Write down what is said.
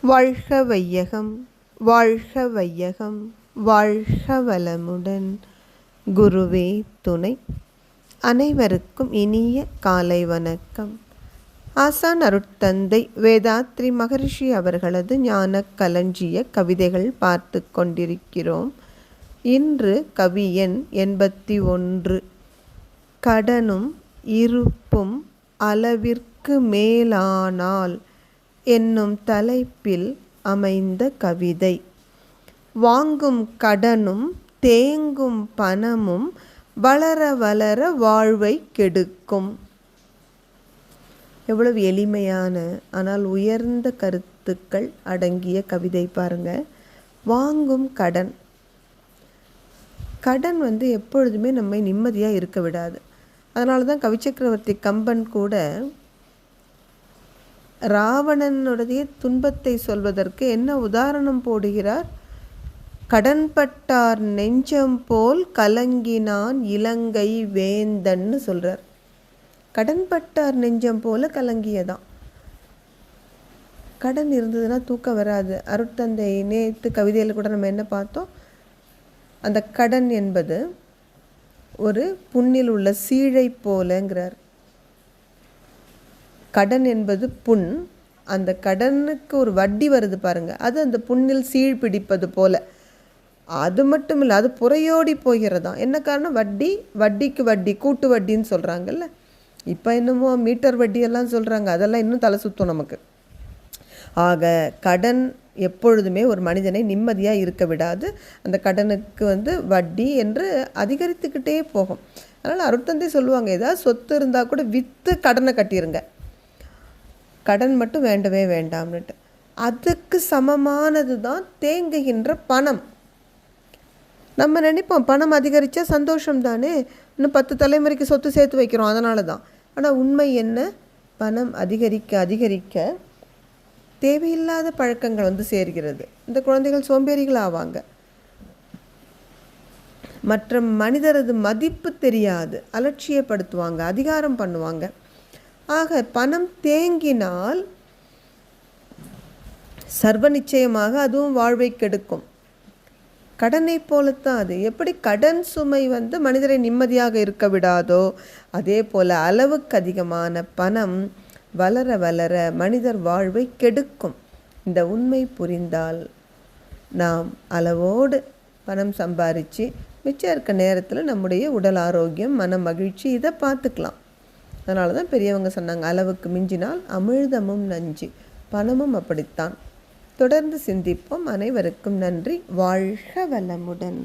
வாழ்க வையகம் வாழ்க வையகம் வாழ்க வளமுடன். குருவே துணை. அனைவருக்கும் இனிய காலை வணக்கம். ஆசான் அருட்தந்தை வேதாத்ரி மகரிஷி அவர்களது ஞான களஞ்சிய கவிதைகள் பார்த்து கொண்டிருக்கிறோம். இன்று கவி எண் எண்பத்தி ஒன்று. கடனும் இருப்பும் அளவிற்கு மேலானால் என்னும் தலைப்பில் அமைந்த கவிதை. வாங்கும் கடனும் தேங்கும் பணமும் வளர வளர வாழ்வை கெடுக்கும். எவ்வளவு எளிமையான ஆனால் உயர்ந்த கருத்துக்கள் அடங்கிய கவிதை பாருங்க. வாங்கும் கடன். கடன் வந்து எப்பொழுதுமே நம்மை நிம்மதியாக இருக்க விடாது. அதனால தான் கவிச்சக்கரவர்த்தி கம்பன் கூட ராவணனுடைய துன்பத்தை சொல்வதற்கு என்ன உதாரணம் போடுகிறார்? கடன்பட்டார் நெஞ்சம் போல் கலங்கினான் இலங்கை வேந்தன்னு சொல்கிறார் கடன்பட்டார் நெஞ்சம் போல கலங்கியதான் கடன் இருந்ததுன்னா தூக்கம் வராது. அருட்தந்தை நேற்று கவிதையில் கூட நம்ம என்ன பார்த்தோம்? அந்த கடன் என்பது ஒரு புண்ணில் உள்ள சீழை போலங்கிறார். கடன் என்பது புண். அந்த கடனுக்கு ஒரு வட்டி வருது பாருங்கள் அது அந்த புண்ணில் சீழ் பிடிப்பது போல். அது மட்டும் இல்லை அது புறையோடி போகிறதாம் என்ன காரணம்? வட்டி வட்டிக்கு வட்டி கூட்டு வட்டின்னு சொல்கிறாங்கல்ல இப்போ என்னமோ மீட்டர் வட்டியெல்லாம் சொல்கிறாங்க அதெல்லாம் இன்னும் தலை சுற்றும் நமக்கு. ஆக கடன் எப்பொழுதுமே ஒரு மனிதனை நிம்மதியாக இருக்க விடாது. அந்த கடனுக்கு வந்து வட்டி என்று அதிகரித்துக்கிட்டே போகும். அதனால் அருட்தந்தை சொல்லுவாங்க ஏதாவது சொத்து இருந்தால் கூட விற்று கடனை கட்டிடுங்க கடன் மட்டும் வேண்டவே வேண்டாம்னுட்டு. அதுக்கு சமமானது தான் தேங்குகின்ற பணம். நம்ம நினைப்போம் பணம் அதிகரித்தா சந்தோஷம் தானே இன்னும் பத்து தலைமுறைக்கு சொத்து சேர்த்து வைக்கிறோம் அதனால தான் ஆனால் உண்மை என்ன? பணம் அதிகரிக்க அதிகரிக்க தேவையில்லாத பழக்கங்கள் வந்து சேர்கிறது. இந்த குழந்தைகள் சோம்பேறிகள் ஆவாங்க. மற்ற மனிதரது மதிப்பு தெரியாது அலட்சியப்படுத்துவாங்க அதிகாரம் பண்ணுவாங்க. ஆக பணம் தேங்கினால் சர்வ நிச்சயமாக அதுவும் வாழ்வை கெடுக்கும். கடனை போலத்தான் அது எப்படி கடன் சுமை வந்து மனிதரை நிம்மதியாக இருக்க விடாதோ அதே போல் அளவுக்கு அதிகமான பணம் வளர வளர மனிதர் வாழ்வை கெடுக்கும். இந்த உண்மை புரிந்தால் நாம் அளவோடு பணம் சம்பாரித்து மிச்சம் இருக்க நேரத்தில் நம்முடைய உடல் ஆரோக்கியம் மன மகிழ்ச்சி இதை பார்த்துக்கலாம். அதனால தான் பெரியவங்க சொன்னாங்க அளவுக்கு மிஞ்சினால் அமிழ்தமும் நஞ்சு பணமும் அப்படித்தான். தொடர்ந்து சிந்திப்போம். அனைவருக்கும் நன்றி. வாழ்க வளமுடன்.